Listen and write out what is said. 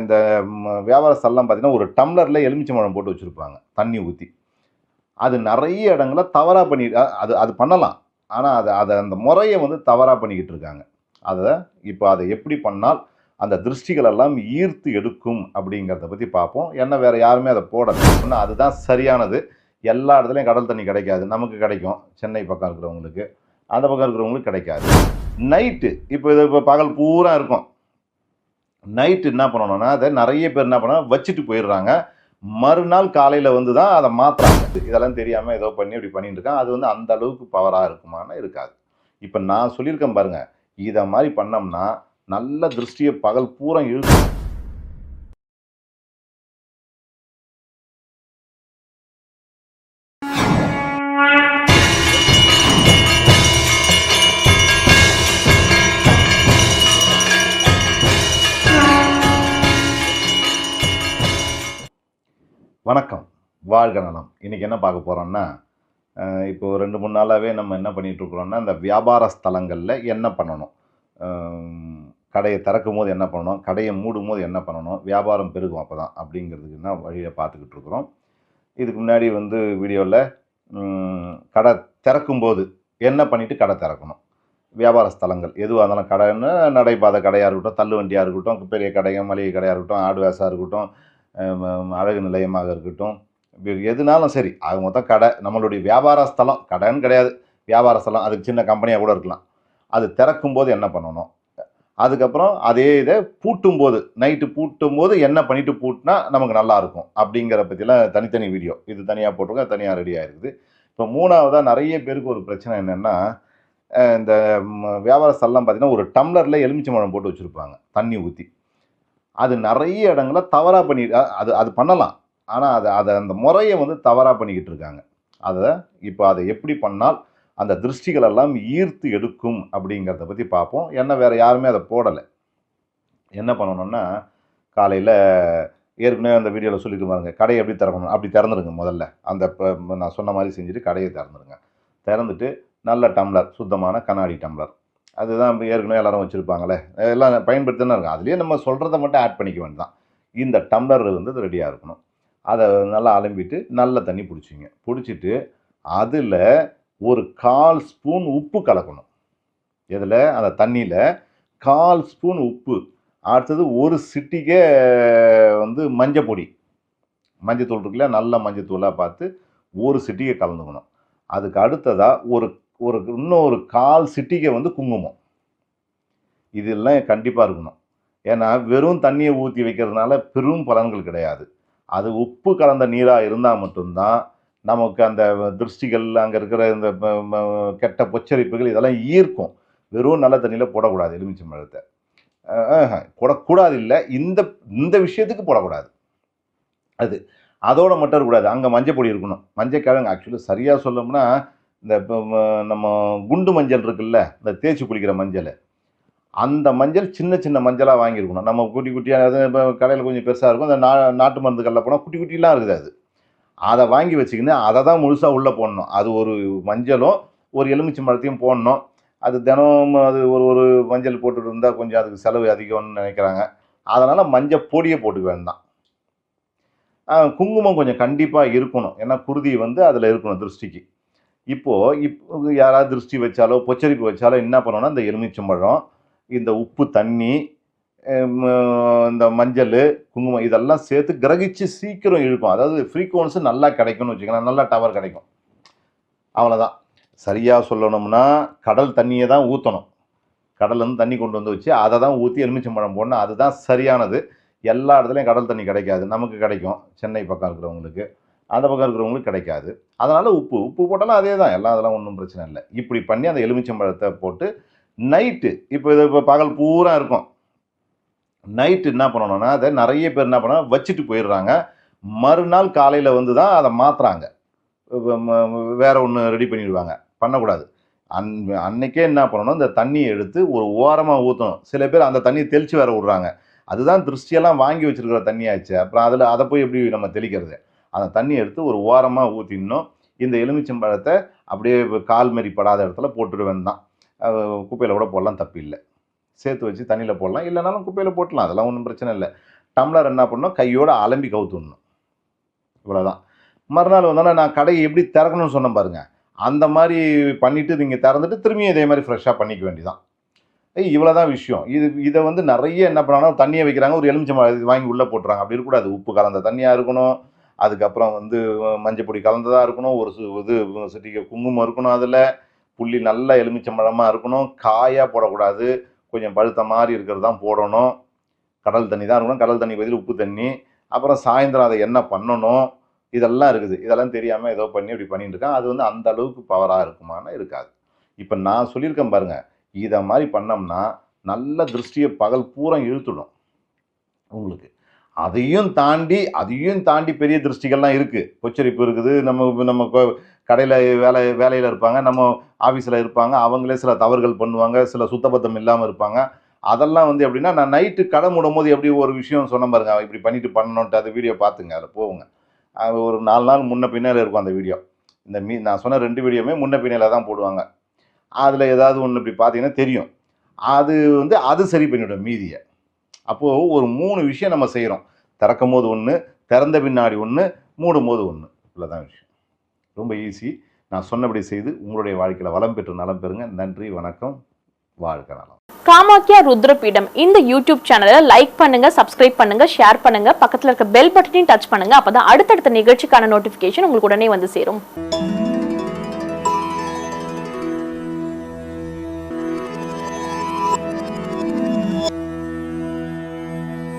இந்த வியாபார ஸ்தலம் பார்த்தீங்கன்னா ஒரு டம்ளரில் எலுமிச்சம்பழம் போட்டு வச்சுருப்பாங்க தண்ணி ஊற்றி அது நிறைய இடங்களில் தவறாக பண்ணி அது அது பண்ணலாம். ஆனால் அதை அதை அந்த முறையை வந்து தவறாக பண்ணிக்கிட்டு இருக்காங்க. அதை இப்போ அதை எப்படி பண்ணால் அந்த திருஷ்டிகள் எல்லாம் ஈர்த்து எடுக்கும் அப்படிங்கிறத பற்றி பார்ப்போம். என்ன வேறு யாருமே அதை போடல. அப்படின்னா அதுதான் சரியானது. எல்லா இடத்துலையும் கடல் தண்ணி கிடைக்காது. நமக்கு கிடைக்கும். சென்னை பக்கம் இருக்கிறவங்களுக்கு. அந்த பக்கம் இருக்கிறவங்களுக்கு கிடைக்காது. நைட்டு இப்போ இது இப்போ பகல் பூரா இருக்கும். நைட்டு என்ன பண்ணணும்னா அதை நிறைய பேர் என்ன பண்ண வச்சுட்டு போயிடுறாங்க. மறுநாள் காலையில் வந்து தான் அதை மாற்றுறாங்க இதெல்லாம் தெரியாமல் ஏதோ பண்ணி இப்படி பண்ணிட்டு இருக்கான் அது வந்து அந்த அளவுக்கு பவராக இருக்குமானா இருக்காது. இப்போ நான் சொல்லியிருக்கேன் பாருங்கள் இதை மாதிரி பண்ணோம்னா நல்ல திருஷ்டியை பகல் பூரா இழுக்கும். வணக்கம். வாழ்க நலம். இன்னைக்கு என்ன பார்க்க போகிறோம்னா இப்போ ரெண்டு மூணு நாளாகவே நம்ம என்ன பண்ணிகிட்ருக்குறோம்னா இந்த வியாபார ஸ்தலங்களில் என்ன பண்ணணும்? கடையை திறக்கும் போது என்ன பண்ணணும்? கடையை மூடும் போது என்ன பண்ணணும்? வியாபாரம் பெருகும் அப்போ தான் அப்படிங்கிறதுக்கு தான் வழியை பார்த்துக்கிட்டு இருக்கிறோம். இதுக்கு முன்னாடி வந்து வீடியோவில் கடை திறக்கும்போது என்ன பண்ணிவிட்டு கடை திறக்கணும்? வியாபார ஸ்தலங்கள். எதுவாக இருந்தாலும் கடைன்னு நடைபாதை கடையாக இருக்கட்டும் தள்ளு வண்டியாக இருக்கட்டும் பெரிய கடையாக மளிகை கடையாக இருக்கட்டும் ஆடு வேசாக இருக்கட்டும் அழகு நிலையமாக இருக்கட்டும். எதுனாலும் சரி அது மொத்தம் கடை. நம்மளுடைய வியாபார ஸ்தலம் கடைன்னு கிடையாது. வியாபார ஸ்தலம் அதுக்கு சின்ன கம்பெனியாக கூட இருக்கலாம். அது திறக்கும் போது என்ன பண்ணணும்? அதுக்கப்புறம் அதே இதை பூட்டும் போது நைட்டு பூட்டும் போது என்ன பண்ணிட்டு பூட்டினா நமக்கு நல்லா இருக்கும் அப்படிங்கிற பற்றிலாம் தனித்தனி வீடியோ இது தனியாக போட்டிருக்கோம் தனியாக ரெடி ஆகிருக்குது இப்போ மூணாவதாக நிறைய பேருக்கு ஒரு பிரச்சனை என்னென்னா இந்த வியாபார ஸ்தலம் பார்த்திங்கன்னா ஒரு டம்ளரில் எலுமிச்சம்பழம் போட்டு வச்சுருப்பாங்க தண்ணி ஊற்றி அது நிறைய இடங்கள தவறாக பண்ணி அது அது பண்ணலாம். ஆனால் அதை அதை அந்த முறையை வந்து தவறாக பண்ணிக்கிட்டு இருக்காங்க. அதை இப்போ அதை எப்படி பண்ணால் அந்த திருஷ்டிகளெல்லாம் ஈர்த்து எடுக்கும் அப்படிங்கிறத பற்றி பார்ப்போம். என்ன வேறு யாருமே அதை போடலை. என்ன பண்ணணும்னா காலையில் ஏற்கனவே அந்த வீடியோவில் சொல்லிட்டு பாருங்க கடையை எப்படி திறக்கணும்? அப்படி திறந்துருங்க முதல்ல. அந்த இப்போ நான் சொன்ன மாதிரி செஞ்சுட்டு கடையை திறந்துருங்க. திறந்துட்டு நல்ல டம்ளர் சுத்தமான கண்ணாடி டம்ளர். அதுதான் இப்போ ஏற்கனவே எல்லாரும் வச்சுருப்பாங்களே. எல்லாம் பயன்படுத்தினா இருக்கும் அதுலேயே நம்ம சொல்கிறத மட்டும் ஆட் பண்ணிக்க வேண்டாம் இந்த டம்ளர் வந்து ரெடியாக இருக்கணும். அதை நல்லா அலம்பிட்டு நல்ல தண்ணி பிடிச்சிங்க. பிடிச்சிட்டு அதில் ஒரு கால் ஸ்பூன் உப்பு கலக்கணும். இதில் அந்த தண்ணியில். கால் ஸ்பூன் உப்பு. அடுத்தது ஒரு சிட்டிக்கே வந்து மஞ்சள் பொடி. மஞ்சத்தூள் இருக்குல்ல நல்ல மஞ்சத்தூளாக பார்த்து ஒரு சிட்டிக்கே கலந்துக்கணும். அதுக்கு அடுத்ததாக ஒரு ஒரு இன்னும் ஒரு கால் சிட்டிகை வந்து குங்குமம். இதெல்லாம் கண்டிப்பாக இருக்கணும். ஏன்னா வெறும் தண்ணியை ஊற்றி வைக்கிறதுனால பெரும் பலன்கள் கிடையாது. அது உப்பு கலந்த நீராக இருந்தால் மட்டும்தான் நமக்கு அந்த திருஷ்டிகள் அங்கே இருக்கிற இந்த கெட்ட பொச்சரிப்புகள் இதெல்லாம் ஈர்க்கும். வெறும் நல்ல தண்ணியில் போடக்கூடாது எலுமிச்சம்பழத்தை அஹ் போடக்கூடாது இல்லை இந்த இந்த விஷயத்துக்கு போடக்கூடாது. அது அதோட மட்டும் இருக்கக்கூடாது. அங்கே மஞ்சள் பொடி இருக்கணும். மஞ்சள் கிழங்கு ஆக்சுவலி சரியாக சொல்லணும்னா இந்த நம்ம குண்டு மஞ்சள் இருக்குல்ல இந்த தேய்ச்சி குளிக்கிற மஞ்சள். அந்த மஞ்சள் சின்ன சின்ன மஞ்சளாக வாங்கியிருக்கணும். நம்ம குட்டி குட்டியாக அது இப்போ கடையில் கொஞ்சம் பெருசாக இருக்கும். அந்த நா நாட்டு மருந்து கல்ல போனால் குட்டி குட்டிலாம் இருக்குது அது. அதை வாங்கி வச்சுக்கின்னு அதை தான் முழுசாக உள்ளே போடணும். அது ஒரு மஞ்சளும் ஒரு எலுமிச்சை மரத்தையும் போடணும். அது தினமும் அது ஒரு ஒரு மஞ்சள் போட்டுட்டு இருந்தால் கொஞ்சம் அதுக்கு செலவு அதிகம்னு நினைக்கிறாங்க. அதனால் மஞ்சள் பொடியை போட்டுக்க வேண்டாம். குங்குமம் கொஞ்சம் கண்டிப்பாக இருக்கணும். ஏன்னா குருதி வந்து அதில் இருக்கணும் திருஷ்டிக்கு. இப்போது இப்போ யாராவது திருஷ்டி வச்சாலோ பொச்சரிப்பு வச்சாலோ என்ன பண்ணோன்னா இந்த எலுமிச்சம்பழம் இந்த உப்பு தண்ணி இந்த மஞ்சள் குங்குமம் இதெல்லாம் சேர்த்து கிரகிச்சு சீக்கிரம் இழுக்கும். அதாவது ஃப்ரீக்வன்ஸு நல்லா கிடைக்கும்னு வச்சுக்கலாம் நல்லா டவர் கிடைக்கும். அவ்வளோதான் சரியாக சொல்லணும்னா கடல் தண்ணியை தான் ஊற்றணும் கடல்லேருந்து தண்ணி கொண்டு வந்து வச்சு அதை தான் ஊற்றி எலுமிச்சம்பழம் போடணும். அதுதான் சரியானது. எல்லா இடத்துலையும் கடல் தண்ணி கிடைக்காது. நமக்கு கிடைக்கும். சென்னை பக்கம் இருக்கிறவங்களுக்கு. அந்த பக்கம் இருக்கிறவங்களுக்கு கிடைக்காது. அதனால் உப்பு உப்பு போட்டாலும் அதே தான் எல்லாம் அதெல்லாம் ஒன்றும் பிரச்சனை இல்லை. இப்படி பண்ணி அந்த எலுமிச்சம்பழத்தை போட்டு நைட்டு இப்போ இது இப்போ பகல் பூரா இருக்கும். நைட்டு என்ன பண்ணணும்னா அதை நிறைய பேர் என்ன பண்ண வச்சுட்டு போயிடுறாங்க. மறுநாள் காலையில் வந்து தான் அதை மாற்றுறாங்க வேற ஒன்று ரெடி பண்ணிடுவாங்க. பண்ணக்கூடாது. அன் அன்னைக்கே என்ன பண்ணணும் இந்த தண்ணியை எடுத்து ஒரு ஓரமாக ஊற்றணும் சில பேர் அந்த தண்ணியை தெளித்து வேற விட்றாங்க. அதுதான் திருஷ்டியெல்லாம் வாங்கி வச்சுருக்கிற தண்ணியாச்சு. அப்புறம் அதில் அதை போய் எப்படி நம்ம தெளிக்கிறது? அந்த தண்ணியை எடுத்து ஒரு ஓரமாக ஊற்றிடணும் இந்த எலுமிச்சம்பழத்தை அப்படியே கால் மாரி படாத இடத்துல போட்டுடுவேன் தான். குப்பையில் கூட போடலாம் தப்பு இல்லை. சேர்த்து வச்சு தண்ணியில் போடலாம். இல்லைனாலும் குப்பையில் போட்டலாம். அதெல்லாம் ஒன்றும் பிரச்சனை இல்லை. டம்ளர் என்ன பண்ணணும்? கையோடு அலம்பி கவுத்துடணும் இவ்வளோதான் மறுநாள் வந்தோன்னா நான் கடையை எப்படி திறக்கணும்னு சொன்னேன் பாருங்க. அந்த மாதிரி பண்ணிவிட்டு நீங்கள் திறந்துட்டு திரும்பியும் இதே மாதிரி ஃப்ரெஷ்ஷாக பண்ணிக்க வேண்டியதான் ஏய் இவ்வளோ தான் விஷயம். இது இதை வந்து நிறைய என்ன பண்ணாலும் தண்ணியை வைக்கிறாங்க. ஒரு எலுமிச்சம்பழம் இது வாங்கி உள்ளே போட்டுறாங்க. அப்படி இருக்கக்கூடாது. உப்பு கலந்த தண்ணியாக இருக்கணும். அதுக்கப்புறம் வந்து மஞ்சப்பொடி கலந்ததாக இருக்கணும். ஒரு சு- இது சிட்டிக்கு குங்குமம் இருக்கணும் அதில். புள்ளி நல்லா எலுமிச்சம்பழமாக இருக்கணும். காயாக போடக்கூடாது. கொஞ்சம் பழுத்த மாதிரி இருக்கிறது தான் போடணும். கடல் தண்ணி தான் இருக்கணும். கடல் தண்ணி பதில் உப்பு தண்ணி. அப்புறம் சாயந்தரம் அதை என்ன பண்ணணும்? இதெல்லாம் இருக்குது. இதெல்லாம் தெரியாமல் ஏதோ பண்ணி இப்படி பண்ணிட்டு இருக்கான். அது வந்து அந்த அளவுக்கு பவராக இருக்குமான்னு இருக்காது. இப்போ நான் சொல்லியிருக்கேன் பாருங்கள் இதை மாதிரி பண்ணோம்னா நல்ல திருஷ்டியை பகல் பூரா இழுத்துடும். உங்களுக்கு. அதையும் தாண்டி அதையும் தாண்டி பெரிய திருஷ்டிகள்லாம் இருக்குது பொச்சரிப்பு இருக்குது. நம்ம நம்ம கடையில் வேலை வேலையில் இருப்பாங்க. நம்ம ஆஃபீஸில் இருப்பாங்க. அவங்களே சில தவறுகள் பண்ணுவாங்க. சில சுத்தபத்தம் இல்லாமல் இருப்பாங்க. அதெல்லாம் வந்து எப்படின்னா நான் நைட்டு கடை மூடும் போது எப்படி ஒரு விஷயம் சொன்ன பாருங்க. இப்படி பண்ணிட்டு பண்ணணுன்ட்டு அந்த வீடியோ பார்த்துங்க. அதில் போவோங்க. அது ஒரு நாலு நாள் முன்ன பின்னால் இருக்கும் அந்த வீடியோ. இந்த மீ நான் சொன்ன ரெண்டு வீடியோமே முன்ன பின்னால் தான் போடுவாங்க. அதில் ஏதாவது ஒன்று இப்படி பார்த்தீங்கன்னா தெரியும். அது வந்து அது சரி பண்ணிவிடும் மீதியை. அப்போது ஒரு மூணு விஷயம் நம்ம செய்கிறோம் திறக்கும் போது ஒன்று திறந்த பின்னாடி ஒன்று மூடும் போது ஒன்று இவ்வளோதான் விஷயம். ரொம்ப ஈஸி நான் சொன்னபடி செய்து உங்களுடைய வாழ்க்கையில் வளம் பெற்று நலம் பெறுங்க. நன்றி வணக்கம். வாழ்க நலம் காமாக்கியா ருத்ரபீடம் இந்த யூடியூப் சேனலை லைக் பண்ணுங்க சப்ஸ்கிரைப் பண்ணுங்க ஷேர் பண்ணுங்க. பக்கத்தில் இருக்க பெல் பட்டனையும் டச் பண்ணுங்க. அப்பதான் அடுத்தடுத்த நிகழ்ச்சிக்கான நோட்டிபிகேஷன் உங்களுக்கு உடனே வந்து சேரும்.